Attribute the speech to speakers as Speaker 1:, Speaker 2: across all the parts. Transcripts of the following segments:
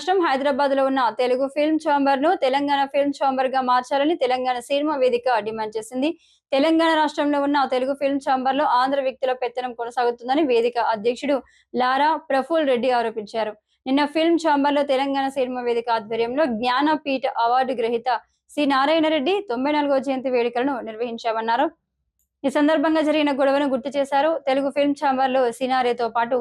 Speaker 1: రాష్ట్రం హైదరాబాద్లో ఉన్న తెలుగు ఫిల్మ్ ఛాంబర్ను తెలంగాణ ఫిల్మ్ ఛాంబర్గా మార్చాలని తెలంగాణ సినిమా వేదిక డిమాండ్ చేసింది. తెలంగాణ రాష్ట్రంలో ఉన్న తెలుగు ఫిల్మ్ ఛాంబర్లో ఆంధ్ర వ్యక్తుల పెత్తనం కొనసాగుతుందని వేదిక అధ్యక్షుడు లారా ప్రఫుల్ రెడ్డి ఆరోపించారు. నిన్న ఫిల్మ్ ఛాంబర్లో తెలంగాణ సినిమా వేదిక ఆధ్వర్యంలో జ్ఞానపీఠ అవార్డు గ్రహీత సి. నారాయణ రెడ్డి తొంభై నాలుగో జయంతి వేడుకలను నిర్వహించామన్నారు. ఈ సందర్భంగా జరిగిన గొడవను గుర్తు చేశారు. తెలుగు ఫిల్మ్ ఛాంబర్లో సినారేతో పాటు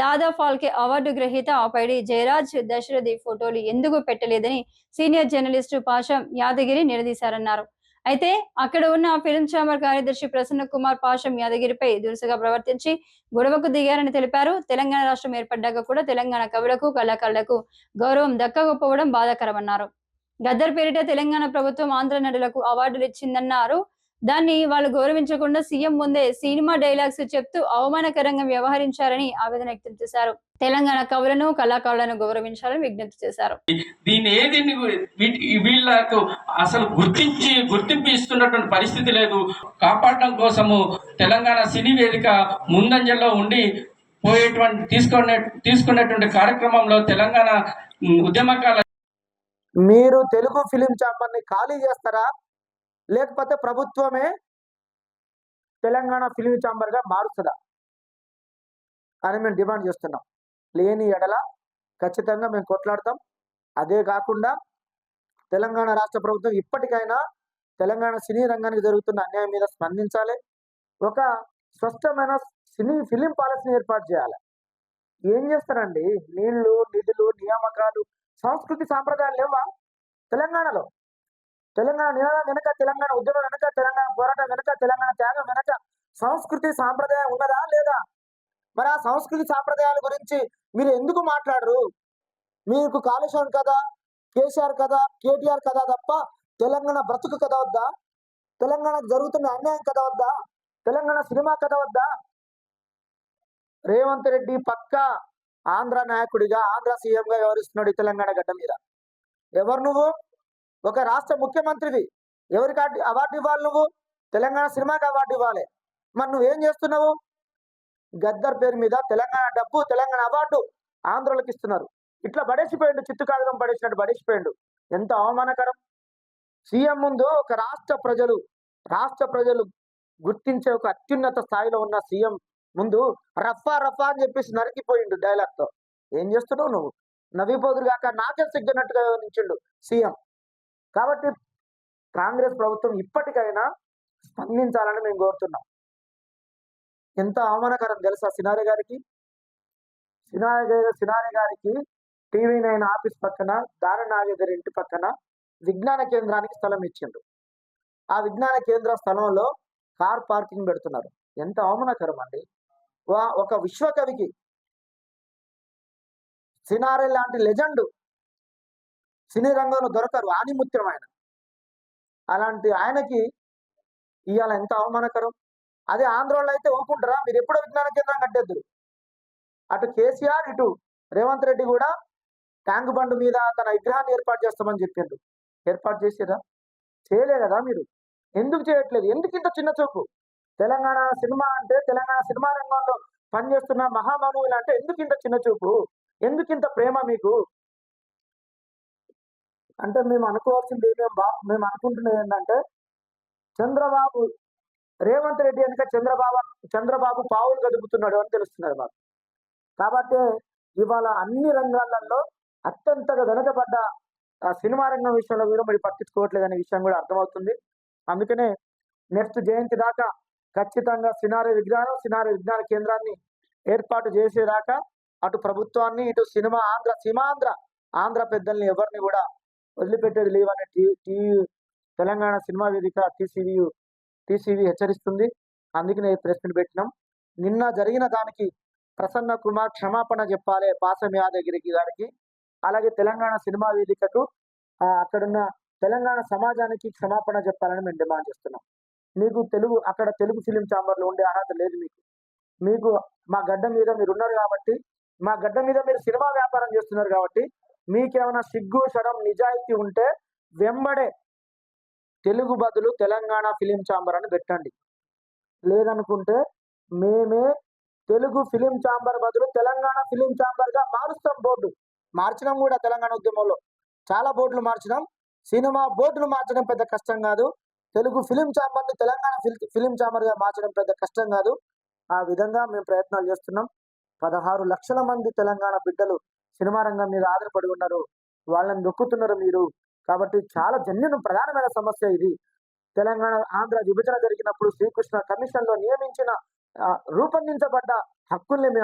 Speaker 1: దాదా ఫాల్కే అవార్డు గ్రహీత పైడి జయరాజ్ దశరథి ఫోటోలు ఎందుకు పెట్టలేదని సీనియర్ జర్నలిస్టు పాషం యాదగిరి నిలదీశారన్నారు. అయితే అక్కడ ఉన్న ఫిల్మ్ ఛాంబర్ కార్యదర్శి ప్రసన్న కుమార్ పాషం యాదగిరిపై దురుసుగా ప్రవర్తించి గొడవకు దిగారని తెలిపారు. తెలంగాణ రాష్ట్రం ఏర్పడ్డాక కూడా తెలంగాణ కవులకు కళాకారులకు గౌరవం దక్కకపోవడం బాధాకరమన్నారు. గద్దర్ పేరిట తెలంగాణ ప్రభుత్వం ఆంధ్ర నటులకు అవార్డులు ఇచ్చిందన్నారు. దాన్ని వాళ్ళు గౌరవించకుండా సీఎం ముందే సినిమా డైలాగ్స్ చెప్తూ అవమానకరంగా వ్యవహరించారని ఆవేదన వ్యక్తం చేశారు. తెలంగాణ కవులను కళాకారులను గౌరవించాలని విజ్ఞప్తి చేశారు.
Speaker 2: దీన్ని ఏది వీటి- వీళ్ళకు అసలు గుర్తించి గుర్తింపు ఇస్తున్నటువంటి పరిస్థితి లేదు. కాపాడడం కోసము తెలంగాణ సినీ వేదిక ముందంజలో ఉండి పోయేటువంటి తీసుకునే తీసుకునేటువంటి కార్యక్రమంలో తెలంగాణ ఉద్యమకాల
Speaker 3: మీరు తెలుగు ఫిలిం ఛాంబర్ని ఖాళీ చేస్తారా? లేకపోతే ప్రభుత్వమే తెలంగాణ ఫిలిం ఛాంబర్గా మారుస్తుందా అని మేము డిమాండ్ చేస్తున్నాం. లేని ఎడల ఖచ్చితంగా మేము కొట్లాడతాం. అదే కాకుండా తెలంగాణ రాష్ట్ర ప్రభుత్వం ఇప్పటికైనా తెలంగాణ సినీ రంగానికి జరుగుతున్న అన్యాయం మీద స్పందించాలి. ఒక స్పష్టమైన సినీ ఫిలిం పాలసీని ఏర్పాటు చేయాలి. ఏం చేస్తారండి? నీళ్ళు నిధులు నియామకాలు సంస్కృతి సాంప్రదాయాలు లేవా తెలంగాణలో? తెలంగాణ నినాదం వెనక తెలంగాణ ఉద్యమం వెనక తెలంగాణ పోరాటం వెనుక తెలంగాణ త్యాగం వెనక సంస్కృతి సాంప్రదాయం ఉన్నదా లేదా? మరి ఆ సంస్కృతి సాంప్రదాయాల గురించి మీరు ఎందుకు మాట్లాడరు? మీకు కాళేశ్వరం కదా కేసీఆర్ కదా కేటీఆర్ కదా తప్ప తెలంగాణ బ్రతుకు కథ వద్దా? తెలంగాణకు జరుగుతున్న అన్యాయం కథ వద్దా? తెలంగాణ సినిమా కథ వద్దా? రేవంత్ రెడ్డి పక్క ఆంధ్ర నాయకుడిగా ఆంధ్ర సీఎంగా వ్యవహరిస్తున్నాడు ఈ తెలంగాణ గడ్డ మీద. ఎవరు నువ్వు? ఒక రాష్ట్ర ముఖ్యమంత్రివి. ఎవరికి అవార్డు ఇవ్వాలి నువ్వు? తెలంగాణ సినిమాకి అవార్డు ఇవ్వాలి. మరి నువ్వేం చేస్తున్నావు? గద్దర్ పేరు మీద తెలంగాణ డబ్బు తెలంగాణ అవార్డు ఆంధ్రులకు ఇస్తున్నారు. ఇట్లా పడేసిపోయిండు చిత్తు కాగితం పడేసినట్టు పడేసిపోయిండు. ఎంత అవమానకరం. సీఎం ముందు ఒక రాష్ట్ర ప్రజలు రాష్ట్ర ప్రజలు గుర్తించే ఒక అత్యున్నత స్థాయిలో ఉన్న సీఎం ముందు రఫా రఫా అని చెప్పేసి నరికిపోయిండు డైలాగ్తో. ఏం చేస్తున్నావు నువ్వు? నవ్విపోదురు కాక నాకే సిగ్గినట్టుగా నించిండు సీఎం. కాబట్టి కాంగ్రెస్ ప్రభుత్వం ఇప్పటికైనా స్పందించాలని మేము కోరుతున్నాం. ఎంత అవమానకరం తెలుసా సినారే గారికి? సినారే గారి సినారే గారికి టీవీ నైన్ ఆఫీస్ పక్కన దాన నాగేదర్ ఇంటి పక్కన విజ్ఞాన కేంద్రానికి స్థలం ఇచ్చిండ్రు. ఆ విజ్ఞాన కేంద్ర స్థలంలో కార్ పార్కింగ్ పెడుతున్నారు. ఎంత అవమానకరం అండి. వా- ఒక విశ్వకవికి సినారే లాంటి లెజెండ్ సినీ రంగంలో దొరకరు. ఆనిముత్యం ఆయన. అలాంటి ఆయనకి ఇవాళ ఎంత అవమానకరం? అదే ఆంధ్రలో అయితే ఊపుకుంటారా మీరు ఎప్పుడో విజ్ఞాన కేంద్రం కట్టేద్దరు. అటు కేసీఆర్ ఇటు రేవంత్ రెడ్డి కూడా ట్యాంక్ బండ్ మీద తన విగ్రహాన్ని ఏర్పాటు చేస్తామని చెప్పిండ్రు ఏర్పాటు చేసేదా చేయలే కదా మీరు. ఎందుకు చేయట్లేదు? ఎందుకు ఇంత చిన్న చూపు? తెలంగాణ సినిమా అంటే తెలంగాణ సినిమా రంగంలో పనిచేస్తున్న మహామనువులు అంటే ఎందుకు ఇంత చిన్న చూపు? ఎందుకు ఇంత ప్రేమ మీకు? అంటే మేము అనుకోవాల్సింది మేము బా మేము అనుకుంటున్నది ఏంటంటే చంద్రబాబు రేవంత్ రెడ్డి వెనుక చంద్రబాబు చంద్రబాబు పావులు గదుపుతున్నాడు అని తెలుస్తున్నది మాకు. కాబట్టి ఇవాళ అన్ని రంగాలలో అత్యంతగా వెనుకబడ్డ ఆ సినిమా రంగం విషయంలో కూడా మరి పట్టించుకోవట్లేదు అనే విషయం కూడా అర్థమవుతుంది. అందుకనే నెక్స్ట్ జయంతి దాకా ఖచ్చితంగా సినారీ విజ్ఞానం సినారీ విజ్ఞాన కేంద్రాన్ని ఏర్పాటు చేసేదాకా అటు ప్రభుత్వాన్ని ఇటు సినిమా ఆంధ్ర సీమాంధ్ర ఆంధ్ర పెద్దల్ని ఎవరిని కూడా వదిలిపెట్టేది లేవని టీవీ టీవీ తెలంగాణ సినిమా వేదిక టీసీవీ టీసీవీ హెచ్చరిస్తుంది. అందుకనే ఈ ప్రెస్ మీట్ పెట్టినాం. నిన్న జరిగిన దానికి ప్రసన్న కుమార్ క్షమాపణ చెప్పాలి పాసం యాదగిరికి గారికి. అలాగే తెలంగాణ సినిమా వేదికకు అక్కడున్న తెలంగాణ సమాజానికి క్షమాపణ చెప్పాలని మేము డిమాండ్ చేస్తున్నాం. మీకు తెలుగు అక్కడ తెలుగు ఫిలిం ఛాంబర్లో ఉండే అర్హత లేదు మీకు. మీకు మా గడ్డ మీద మీరు ఉన్నారు కాబట్టి మా గడ్డ మీద మీరు సినిమా వ్యాపారం చేస్తున్నారు కాబట్టి మీకేమైనా సిగ్గు శరం నిజాయితీ ఉంటే వెంబడే తెలుగు బదులు తెలంగాణ ఫిలిం ఛాంబర్ అని పెట్టండి. లేదనుకుంటే మేమే తెలుగు ఫిలిం ఛాంబర్ బదులు తెలంగాణ ఫిలిం ఛాంబర్గా మారుస్తాం బోర్డు. మార్చినాం కూడా తెలంగాణ ఉద్యమంలో. చాలా బోర్డులు మార్చినాం. సినిమా బోర్డులు మార్చడం పెద్ద కష్టం కాదు. తెలుగు ఫిలిం ఛాంబర్ని తెలంగాణ ఫిల్- ఫిలిం ఛాంబర్గా మార్చడం పెద్ద కష్టం కాదు. ఆ విధంగా మేము ప్రయత్నాలు చేస్తున్నాం. పదహారు లక్షల మంది తెలంగాణ బిడ్డలు సినిమా రంగం మీద ఆధారపడి ఉన్నారు. వాళ్ళని దొక్కుతున్నారు మీరు. కాబట్టి చాలా జన్యును ప్రధానమైన సమస్య ఇది. తెలంగాణ ఆంధ్ర విభజన జరిగినప్పుడు శ్రీకృష్ణ కమిషన్లో నియమించిన రూపొందించబడ్డ హక్కుల్ని